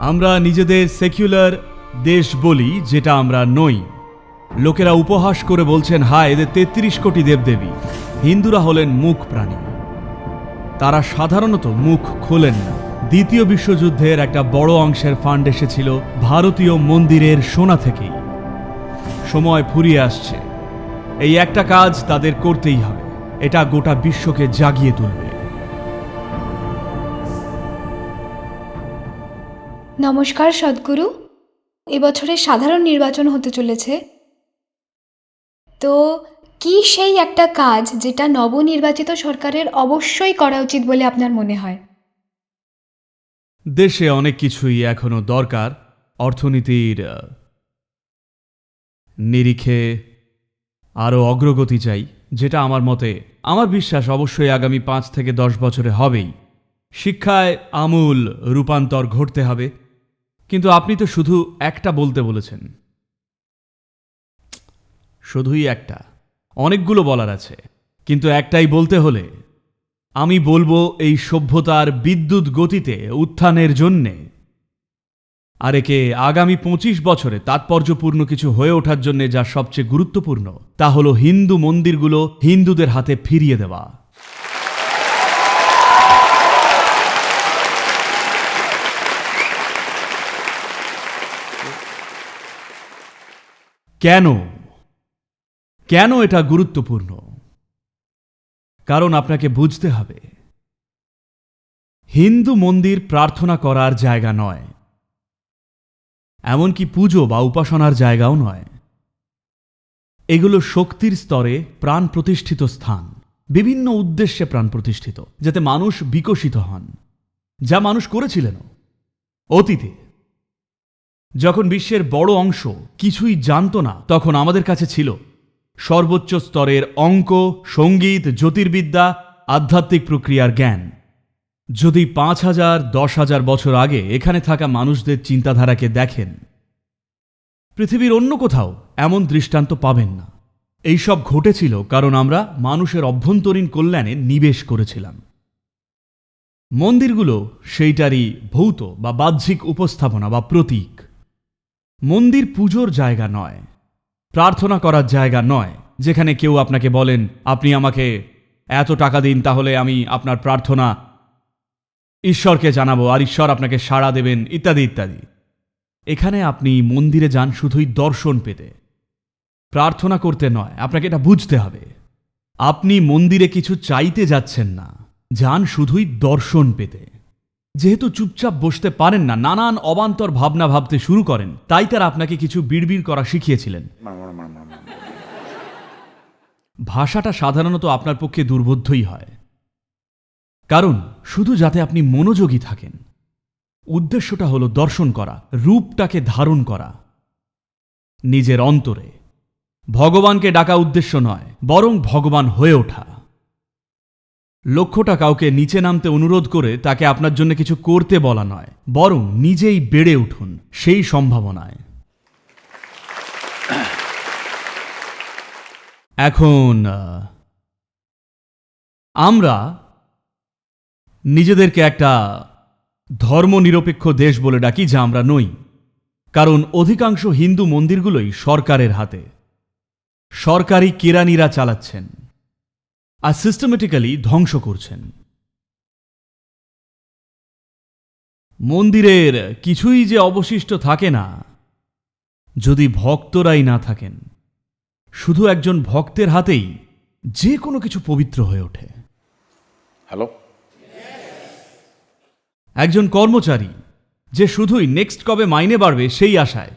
আমরা নিজেদের সেকুলার দেশ বলি, যেটা আমরা নই। লোকেরা উপহাস করে বলছেন হ্যাঁ এদের তেত্রিশ কোটি দেবদেবী। হিন্দুরা হলেন মুখ প্রাণী। তারা সাধারণত মুখ খোলেন না। দ্বিতীয় বিশ্বযুদ্ধের একটা বড় অংশের ফান্ড এসেছিল ভারতীয় মন্দিরের সোনা থেকেই। সময় ফুরিয়ে আসছে। এই একটা কাজ তাদের করতেই হবে। এটা গোটা বিশ্বকে জাগিয়ে তুলবে। নমস্কার সদ্গুরু। এবছরে সাধারণ নির্বাচন হতে চলেছে। তো কি সেই একটা কাজ যেটা নবনির্বাচিত সরকারের অবশ্যই করা উচিত বলে আপনার মনে হয়? দেশে অনেক কিছুই এখনও দরকার। অর্থনীতির নিরিখে আরও অগ্রগতি চাই, যেটা আমার মতে আমার বিশ্বাস অবশ্যই আগামী পাঁচ থেকে দশ বছরে হবেই। শিক্ষায় আমূল রূপান্তর ঘটতে হবে। কিন্তু আপনি তো শুধু একটা বলতে বলেছেন। শুধুই একটা। অনেকগুলো বলার আছে। কিন্তু একটাই বলতে হলে আমি বলব এই সভ্যতার বিদ্যুৎ গতিতে উত্থানের জন্যে। আর একে আগামী পঁচিশ বছরে তাৎপর্যপূর্ণ কিছু হয়ে ওঠার জন্য যা সবচেয়ে গুরুত্বপূর্ণ, তা হলো হিন্দু মন্দিরগুলো হিন্দুদের হাতে ফিরিয়ে দেওয়া। কেন? কেন এটা গুরুত্বপূর্ণ? কারণ আপনাকে বুঝতে হবে, হিন্দু মন্দির প্রার্থনা করার জায়গা নয়, এমনকি পুজো বা উপাসনার জায়গাও নয়। এগুলো শক্তির স্তরে প্রাণ প্রতিষ্ঠিত স্থান, বিভিন্ন উদ্দেশ্যে প্রাণ প্রতিষ্ঠিত, যাতে মানুষ বিকশিত হন, যা মানুষ করেছিলেন অতীতে যখন বিশ্বের বড় অংশ কিছুই জানতো না, তখন আমাদের কাছে ছিল সর্বোচ্চ স্তরের অঙ্ক, সংগীত, জ্যোতির্বিদ্যা, আধ্যাত্মিক প্রক্রিয়ার জ্ঞান। যদি পাঁচ হাজার, দশ হাজার বছর আগে এখানে থাকা মানুষদের চিন্তাধারাকে দেখেন, পৃথিবীর অন্য কোথাও এমন দৃষ্টান্ত পাবেন না। এইসব ঘটেছিল কারণ আমরা মানুষের অভ্যন্তরীণ কল্যাণে নিবেশ করেছিলাম। মন্দিরগুলো সেইটারই ভৌত বা বাহ্যিক উপস্থাপনা বা প্রতীক। মন্দির পুজোর জায়গা নয়, প্রার্থনা করার জায়গা নয়, যেখানে কেউ আপনাকে বলেন, আপনি আমাকে এত টাকা দিন, তাহলে আমি আপনার প্রার্থনা ঈশ্বরকে জানাব আর ঈশ্বর আপনাকে সাড়া দেবেন, ইত্যাদি ইত্যাদি। এখানে আপনি মন্দিরে যান শুধুই দর্শন পেতে। প্রার্থনা করতে নয়, আপনাকে এটা বুঝতে হবে। আপনি মন্দিরে কিছু চাইতে যাচ্ছেন না, যান শুধুই দর্শন পেতে। যেহেতু চুপচাপ বসতে পারেন না, নানান অবান্তর ভাবনা ভাবতে শুরু করেন। তাই তারা আপনাকে কিছু বিড়বিড় করা শিখিয়েছিলেন। ভাষাটা সাধারণত আপনার পক্ষে দুর্বোধ্যই হয়। কারণ, শুধু যাতে আপনি মনোযোগী থাকেন। উদ্দেশ্যটা হলো দর্শন করা, রূপটাকে ধারণ করা। নিজের অন্তরে। ভগবানকে ডাকা উদ্দেশ্য নয়, বরং ভগবান হয়ে ওঠা। লক্ষ্যটা কাউকে নিচে নামতে অনুরোধ করে তাকে আপনার জন্য কিছু করতে বলা নয়, বরং নিজেই বেড়ে উঠুন সেই সম্ভাবনায়। এখন আমরা নিজেদেরকে একটা ধর্মনিরপেক্ষ দেশ বলে ডাকি যা আমরা নই, কারণ অধিকাংশ হিন্দু মন্দিরগুলোই সরকারের হাতে। সরকারি কেরানিরা চালাচ্ছেন। আর সিস্টেমেটিক্যালি ধ্বংস করছেন। মন্দিরের কিছুই যে অবশিষ্ট থাকে না যদি ভক্তরাই না থাকেন শুধু একজন ভক্তের হাতেই যে কোনো কিছু পবিত্র হয়ে ওঠে। হ্যালো একজন কর্মচারী যে শুধুই নেক্সট কবে মাইনে বাড়বে সেই আশায়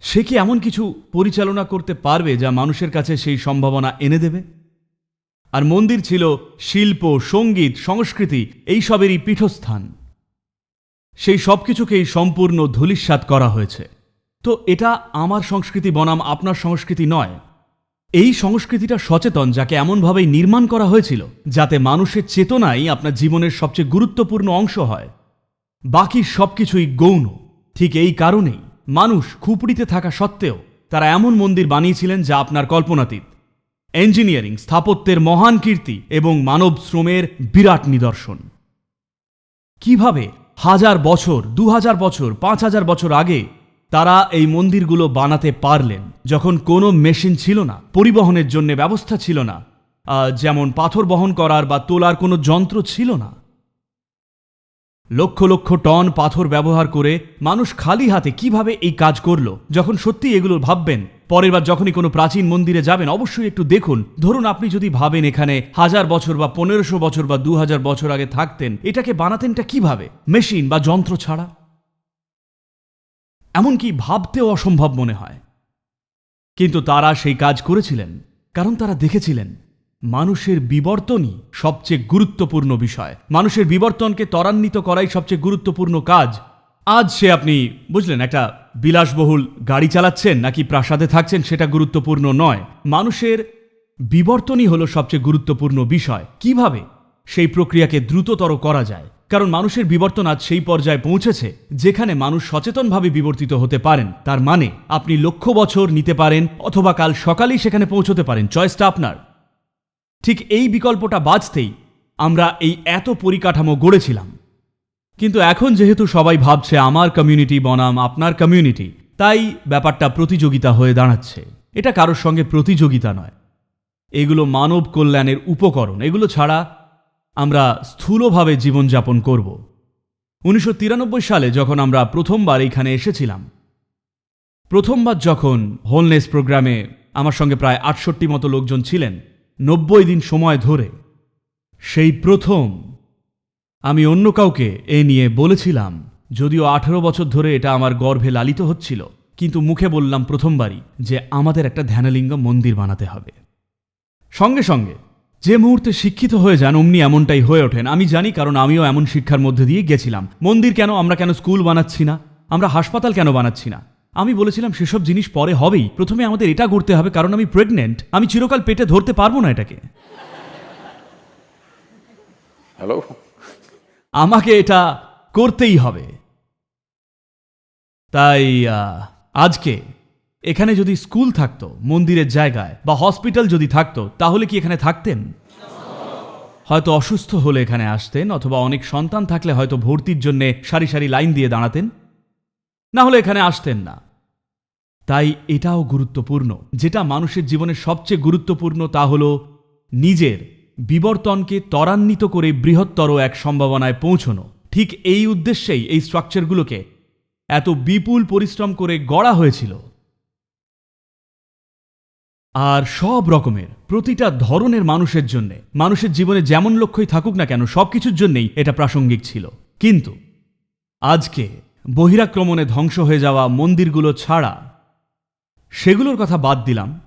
সে কি এমন কিছু পরিচালনা করতে পারবে যা মানুষের কাছে সেই সম্ভাবনা এনে দেবে? আর মন্দির ছিল শিল্প, সংগীত, সংস্কৃতি এইসবেরই পীঠস্থান। সেই সব কিছুকেই সম্পূর্ণ ধূলিস্বাত করা হয়েছে। তো এটা আমার সংস্কৃতি বনাম আপনার সংস্কৃতি নয়। এই সংস্কৃতিটা সচেতন, যাকে এমনভাবেই নির্মাণ করা হয়েছিল, যাতে মানুষের চেতনাই আপনার জীবনের সবচেয়ে গুরুত্বপূর্ণ অংশ হয়। বাকি সবকিছুই গৌণ। ঠিক এই কারণেই মানুষ খুপড়িতে থাকা সত্ত্বেও তারা এমন মন্দির বানিয়েছিলেন যা আপনার কল্পনাতীত। ইঞ্জিনিয়ারিং স্থাপত্যের মহান কীর্তি এবং মানব শ্রমের বিরাট নিদর্শন। কীভাবে হাজার বছর, দু হাজার বছর, পাঁচ হাজার বছর আগে তারা এই মন্দিরগুলো বানাতে পারলেন, যখন কোনো মেশিন ছিল না, পরিবহনের জন্য ব্যবস্থা ছিল না যেমন পাথর বহন করার বা তোলার কোনো যন্ত্র ছিল না। লক্ষ লক্ষ টন পাথর ব্যবহার করে মানুষ খালি হাতে কীভাবে এই কাজ করল, যখন সত্যি এগুলো ভাববেন পরের বার যখনই কোনো প্রাচীন মন্দিরে যাবেন, অবশ্যই একটু দেখুন। ধরুন আপনি যদি ভাবেন এখানে হাজার বছর বা পনেরোশো বছর বা দু হাজার বছর আগে থাকতেন, এটাকে বানাতেনটা কীভাবে? মেশিন বা যন্ত্র ছাড়া? এমনকি ভাবতেও অসম্ভব মনে হয়। কিন্তু তারা সেই কাজ করেছিলেন, কারণ তারা দেখেছিলেন, মানুষের বিবর্তনই সবচেয়ে গুরুত্বপূর্ণ বিষয়। মানুষের বিবর্তনকে ত্বরান্বিত করাই সবচেয়ে গুরুত্বপূর্ণ কাজ। আজ সে আপনি বুঝলেন, একটা বিলাসবহুল গাড়ি চালাচ্ছেন নাকি প্রাসাদে থাকছেন সেটা গুরুত্বপূর্ণ নয়। মানুষের বিবর্তনই হলো সবচেয়ে গুরুত্বপূর্ণ বিষয়। কীভাবে সেই প্রক্রিয়াকে দ্রুততর করা যায়? কারণ মানুষের বিবর্তন আজ সেই পর্যায়ে পৌঁছেছে যেখানে মানুষ সচেতনভাবে বিবর্তিত হতে পারেন। তার মানে আপনি লক্ষ বছর নিতে পারেন অথবা কাল সকালেই সেখানে পৌঁছতে পারেন। চয়েসটা আপনার। ঠিক এই বিকল্পটা বাঁচতেই আমরা এই এত পরিকাঠামো গড়েছিলাম। কিন্তু এখন যেহেতু সবাই ভাবছে আমার কমিউনিটি বনাম, আপনার কমিউনিটি তাই ব্যাপারটা প্রতিযোগিতা হয়ে দাঁড়াচ্ছে। এটা কারোর সঙ্গে প্রতিযোগিতা নয়। এগুলো মানব কল্যাণের উপকরণ। এগুলো ছাড়া আমরা স্থূলভাবে জীবনযাপন করব। উনিশশো তিরানব্বই সালে যখন আমরা প্রথমবার এইখানে এসেছিলাম, প্রথমবার যখন হোলনেস প্রোগ্রামে আমার সঙ্গে প্রায় আটষট্টি মতো লোকজন ছিলেন, নব্বই দিন সময় ধরে, সেই প্রথম আমি অন্য কাউকে এ নিয়ে বলেছিলাম, যদিও আঠেরো বছর ধরে এটা আমার গর্ভে লালিত হচ্ছিল, কিন্তু মুখে বললাম প্রথমবারই যে আমাদের একটা ধ্যানলিঙ্গ মন্দির বানাতে হবে। সঙ্গে সঙ্গে, যে মুহূর্তে শিক্ষিত হয়ে যান অমনি এমনটাই হয়ে ওঠেন, আমি জানি কারণ আমিও এমন শিক্ষার মধ্যে দিয়ে গেছিলাম। মন্দির কেন আমরা কেন স্কুল বানাচ্ছি না? আমরা হাসপাতাল কেন বানাচ্ছি না? আমি বলেছিলাম সেসব জিনিস পরে হবেই, প্রথমে আমাদের এটা করতে হবে কারণ আমি প্রেগনেন্ট আমি চিরকাল পেটে ধরতে পারব না এটাকে। হ্যালো আমাকে এটা করতেই হবে। তাই আজকে এখানে যদি স্কুল থাকতো, মন্দিরের জায়গায়, বা হসপিটাল যদি থাকতো, তাহলে কি এখানে থাকতেন? হয়তো অসুস্থ হলে এখানে আসতেন, অথবা অনেক সন্তান থাকলে হয়তো ভর্তির জন্য সারি সারি লাইন দিয়ে দাঁড়াতেন। না হলে এখানে আসতেন না। তাই এটাও গুরুত্বপূর্ণ। যেটা মানুষের জীবনে সবচেয়ে গুরুত্বপূর্ণ তা হল নিজের বিবর্তনকে ত্বরান্বিত করে বৃহত্তর এক সম্ভাবনায় পৌঁছনো। ঠিক এই উদ্দেশ্যেই এই স্ট্রাকচারগুলোকে এত বিপুল পরিশ্রম করে গড়া হয়েছিল। আর সব রকমের, প্রতিটা ধরনের মানুষের জন্য, মানুষের জীবনে যেমন লক্ষ্যই থাকুক না কেন, সবকিছুর জন্যই এটা প্রাসঙ্গিক ছিল। কিন্তু আজকে বহিরাক্রমণে ধ্বংস হয়ে যাওয়া মন্দিরগুলো ছাড়া, সেগুলোর কথা বাদ দিলাম।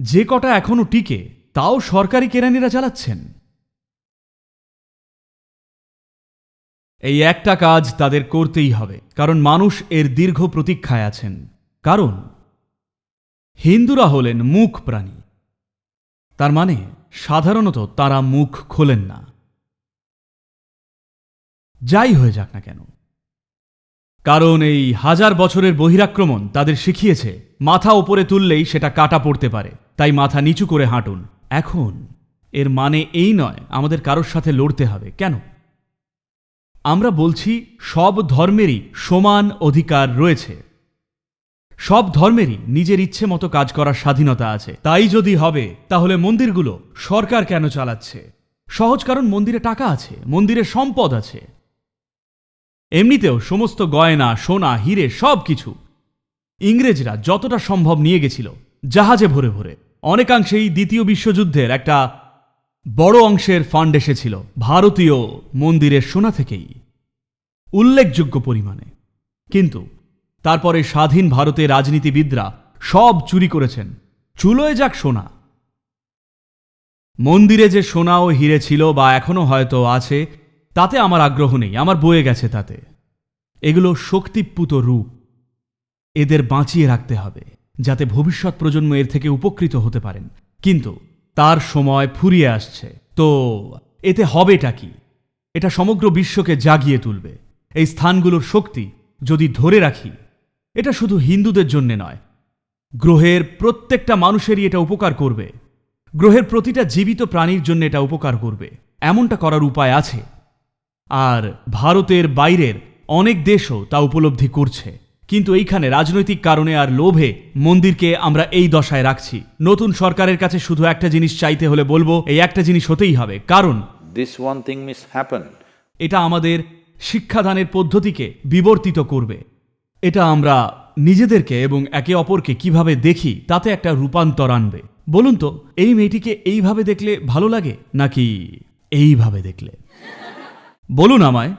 যে কটা এখনও টিকে তাও সরকারি কেরানিরা চালাচ্ছেন? এই একটা কাজ তাদের করতেই হবে, কারণ মানুষ এর দীর্ঘ প্রতীক্ষায় আছেন। কারণ, হিন্দুরা হলেন মুখ প্রাণী। তার মানে সাধারণত তারা মুখ খোলেন না। যাই হয়ে যাক না কেন। কারণ এই হাজার বছরের বহিরাক্রমণ তাদের শিখিয়েছে, মাথা ওপরে তুললেই সেটা কাটা পড়তে পারে, তাই মাথা নিচু করে হাঁটুন। এখন, এর মানে এই নয়, আমাদের কারোর সাথে লড়তে হবে। কেন? আমরা বলছি, সব ধর্মেরই সমান অধিকার রয়েছে। সব ধর্মেরই নিজের ইচ্ছে মতো কাজ করার স্বাধীনতা আছে। তাই যদি হবে, তাহলে মন্দিরগুলো সরকার কেন চালাচ্ছে? সহজ কারণ, মন্দিরে টাকা আছে, মন্দিরে সম্পদ আছে। এমনিতেও সমস্ত গয়না, সোনা, হিরে সব কিছু ইংরেজরা যতটা সম্ভব নিয়ে গেছিল, জাহাজে ভরে ভরে। অনেকাংশেই দ্বিতীয় বিশ্বযুদ্ধের একটা বড় অংশের ফান্ড এসেছিল ভারতীয় মন্দিরের সোনা থেকেই। উল্লেখযোগ্য পরিমাণে। কিন্তু তারপরে স্বাধীন ভারতের রাজনীতিবিদরা সব চুরি করেছেন। চুলোয় যাক সোনা। মন্দিরে যে সোনা ও হিরে ছিল বা এখনও হয়তো আছে, তাতে আমার আগ্রহ নেই, আমার বয়ে গেছে তাতে। এগুলো শক্তিপুত রূপ। এদের বাঁচিয়ে রাখতে হবে। যাতে ভবিষ্যৎ প্রজন্ম এর থেকে উপকৃত হতে পারেন। কিন্তু তার সময় ফুরিয়ে আসছে। তো এতে হবেটা কি? এটা সমগ্র বিশ্বকে জাগিয়ে তুলবে। এই স্থানগুলোর শক্তি যদি ধরে রাখি, এটা শুধু হিন্দুদের জন্যে নয়, গ্রহের প্রত্যেকটা মানুষেরই এটা উপকার করবে। গ্রহের প্রতিটা জীবিত প্রাণীর জন্য এটা উপকার করবে। এমনটা করার উপায় আছে। আর ভারতের বাইরের অনেক দেশও তা উপলব্ধি করছে। কিন্তু এইখানে রাজনৈতিক কারণে আর লোভে মন্দিরকে আমরা এই দশায় রাখছি। নতুন সরকারের কাছে শুধু একটা জিনিস চাইতে হলে বলব এই একটা জিনিস হতেই হবে। কারণ This one thing must happen. এটা আমাদের শিক্ষাদানের পদ্ধতিকে বিবর্তিত করবে। এটা আমরা নিজেদেরকে এবং একে অপরকে কীভাবে দেখি তাতে একটা রূপান্তর আনবে। বলুন তো এই মেয়েটিকে এইভাবে দেখলে ভালো লাগে নাকি এইভাবে দেখলে? বলুন আমায়।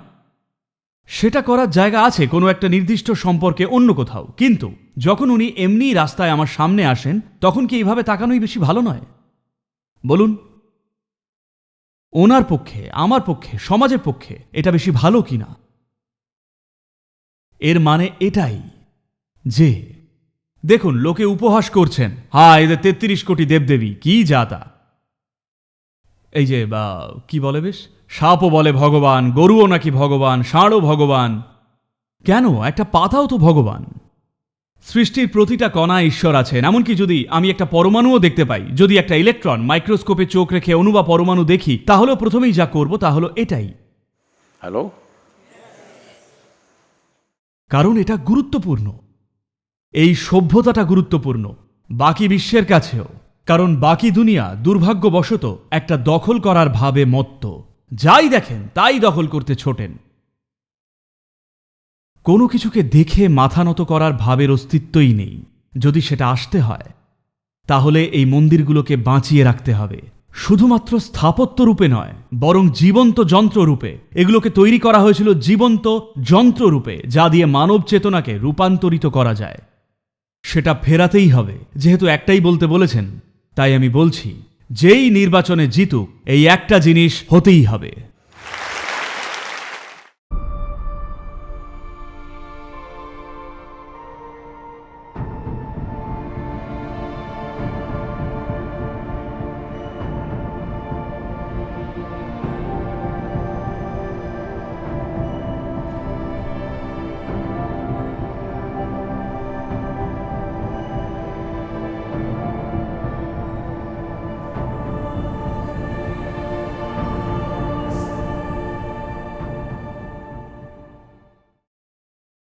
সেটা করার জায়গা আছে কোনো একটা নির্দিষ্ট সম্পর্কে অন্য কোথাও। কিন্তু যখন উনি এমনি রাস্তায় আমার সামনে আসেন, তখন কি এইভাবে তাকানোই বেশি ভালো নয়? বলুন। ওনার পক্ষে, আমার পক্ষে, সমাজের পক্ষে এটা বেশি ভালো কিনা এর মানে এটাই যে, দেখুন, লোকে উপহাস করছেন হা এদের তেত্রিশ কোটি দেবদেবী, কি জাতা এই যে, বা, কি বলে বেশ? সাপও বলে ভগবান গরুও নাকি ভগবান ষাঁড়ও ভগবান। কেন? একটা পাতাও তো ভগবান। সৃষ্টির প্রতিটা কণা ঈশ্বর আছেন। এমনকি যদি আমি একটা পরমাণুও দেখতে পাই যদি একটা ইলেকট্রন মাইক্রোস্কোপে চোখ রেখে অণু বা পরমাণু দেখি তাহলেও প্রথমেই যা করব তা হলো এটাই। হ্যালো? কারণ এটা গুরুত্বপূর্ণ। এই সভ্যতাটা গুরুত্বপূর্ণ বাকি বিশ্বের কাছেও। কারণ বাকি দুনিয়া দুর্ভাগ্যবশত একটা দখল করার ভাবে মত্ত। যাই দেখেন, তাই দখল করতে ছোটেন। কোনো কিছুকে দেখে মাথা নত করার ভাবের অস্তিত্বই নেই। যদি সেটা আসতে হয়, তাহলে এই মন্দিরগুলোকে বাঁচিয়ে রাখতে হবে। শুধুমাত্র স্থাপত্য রূপে নয়, বরং জীবন্ত যন্ত্র রূপে। এগুলোকে তৈরি করা হয়েছিল জীবন্ত যন্ত্র রূপে, যা দিয়ে মানব চেতনাকে রূপান্তরিত করা যায়। সেটা ফেরাতেই হবে, যেহেতু একটাই বলতে বলেছেন, তাই আমি বলছি যেই নির্বাচনে জিতুক এই একটা জিনিস হতেই হবে।